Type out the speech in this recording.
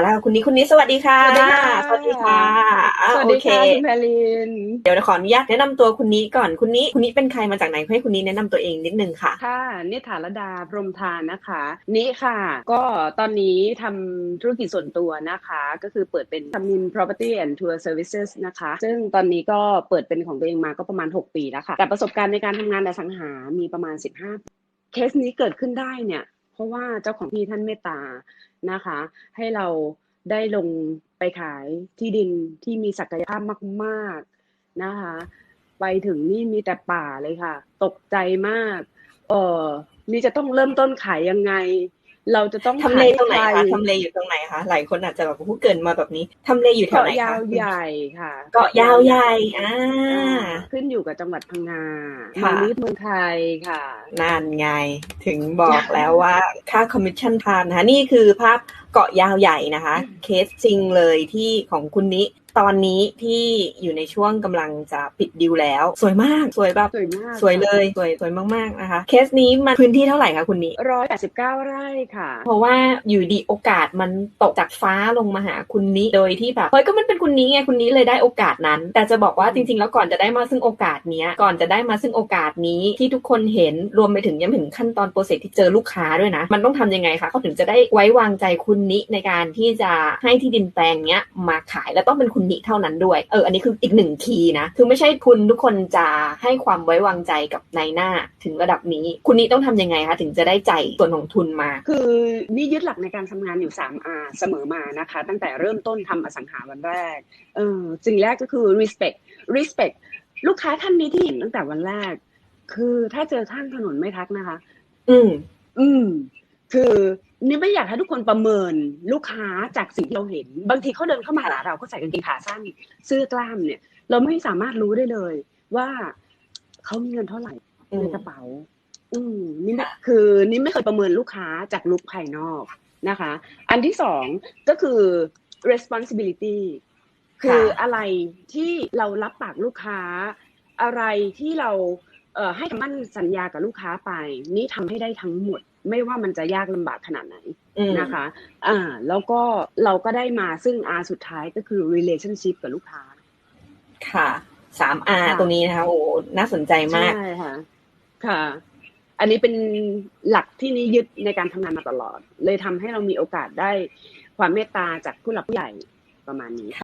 แล้วค่ะคุณนี้คุณนี้สวัสดีค่ะ สวัสดีค่ะ สวัสดีค่ะอะสวัสโอดีเคค่ะคุณแพลิน เดี๋ยวขออนุญาตแนะนำตัวคุณนี้ก่อนคุณนี้คุณนี้เป็นใครมาจากไหนให้คุณนี้แนะนำตัวเองนิดนึงค่ะ ค่ะนิฐาลดาพรหมทานนะคะ นี่ค่ะ ก็ตอนนี้ทำธุรกิจส่วนตัวนะคะ ก็คือเปิดเป็นทำมิน property and tour services นะคะ ซึ่งตอนนี้ก็เปิดเป็นของตัวเองมาก็ประมาณ 6 ปีแล้วค่ะ แต่ประสบการณ์ในการทำงานอสังหา มีประมาณ 15เคสนี้เกิดขึ้นได้เนี่ย เพราะว่าเจ้าของที่ท่านเมตตานะคะ ให้เราได้ลงไปขายที่ดินที่มีศักยภาพมากๆนะคะ ไปถึงนี่มีแต่ป่าเลยค่ะ ตกใจมาก เออนี่จะต้องเริ่มต้นขายยังไง เราจะต้องทำเลขายตรงไหนใคคะทำเลอยู่ตรงไหนคะหลายคนอาจจะแบบพูดเกินมาแบบนี้ทำเลอยู่แถวเกาะไหนยาคะวใหญ่ค่ะ เกาะยาวใหญ่อ่าอ่าขึ้นอยู่กับจังหวัดพังงาค่ะมาลิฟเมืองไทยค่ะนั่นไงถึงบอกแล้วว่าค่าคอมมิชชั่นทานนะคะนี่คือภาพเกาะยาวใหญ่นะคะ เคสจริงเลยที่ของคุณนี้ ตอนนี้ที่อยู่ในช่วงกำลังจะปิดดิวแล้ว สวยมากสวยแบบสวยมากสวยเลยสวยสวยมากๆนะคะ เคสนี้มันพื้นที่เท่าไหร่คะคุณนี้ร้อยแปดสิบเก้าไร่ค่ะ เพราะว่าอยู่ดีโอกาสมันตกจากฟ้าลงมาหาคุณนี้โดยที่แบบเฮ้ยก็มันเป็นคุณนี้ไงคุณนี้เลยได้โอกาสนั้น แต่จะบอกว่าจริงๆ แล้วก่อนจะได้มาซึ่งโอกาสเนี้ยก่อนจะได้มาซึ่งโอกาสนี้ที่ทุกคนเห็นรวมไปถึงยังถึงขั้นตอนโปรเซสที่เจอลูกค้าด้วยนะ มันต้องทำยังไงคะเขาถึงจะได้ไว้วางใจคุณนี้ในการที่จะให้ที่ดินแปลงเนี้ยมาขายแล้วต้องเป็นคุณนี้เท่านั้นด้วย เออ อันนี้คืออีกหนึ่งคีย์นะ คือไม่ใช่คุณทุกคนจะให้ความไว้วางใจกับนายหน้าถึงระดับนี้ คุณนี้ต้องทำยังไงคะถึงจะได้ใจส่วนของทุนมา คือนี่ยึดหลักในการทำงานอยู่ 3R เสมอมานะคะ ตั้งแต่เริ่มต้นทำอสังหาวันแรก เออสิ่งแรกก็คือ respect respect ลูกค้าท่านนี้ที่เห็นตั้งแต่วันแรก คือถ้าเจอข้างถนนไม่ทักนะคะ อืม อืม คือนี่ไม่อยากให้ทุกคนประเมินลูกค้าจากสิ่งที่เราเห็น บางทีเขาเดินเข้ามาหาเราเขาใส่กางเกงขาสั้นเสื้อกล้ามเนี่ย เราไม่สามารถรู้ได้เลย ว่าเขามีเงินเท่าไหร่ในกระเป๋า อืมนี่ไม่คือนี่ไม่เคยประเมินลูกค้าจากลุคภายนอกนะคะ อันที่สองก็คือ responsibility คืออะไรที่เรารับปากลูกค้า อะไรที่เราเอ่อให้คำมั่นสัญญากับลูกค้าไป นี่ทำให้ได้ทั้งหมด ไม่ว่ามันจะยากลำบากขนาดไหนอืมนะคะ อ่า แล้วก็เราก็ได้มาซึ่ง R สุดท้ายก็คือ relationship กับลูกค้า ค่ะสามอาค่ะตรงนี้นะคะโอ้น่าสนใจมากใช่ค่ะ ค่ะ อันนี้เป็นหลักที่นี้ยึดในการทำงานมาตลอด เลยทำให้เรามีโอกาสได้ความเมตตาจากผู้หลักผู้ใหญ่ประมาณนี้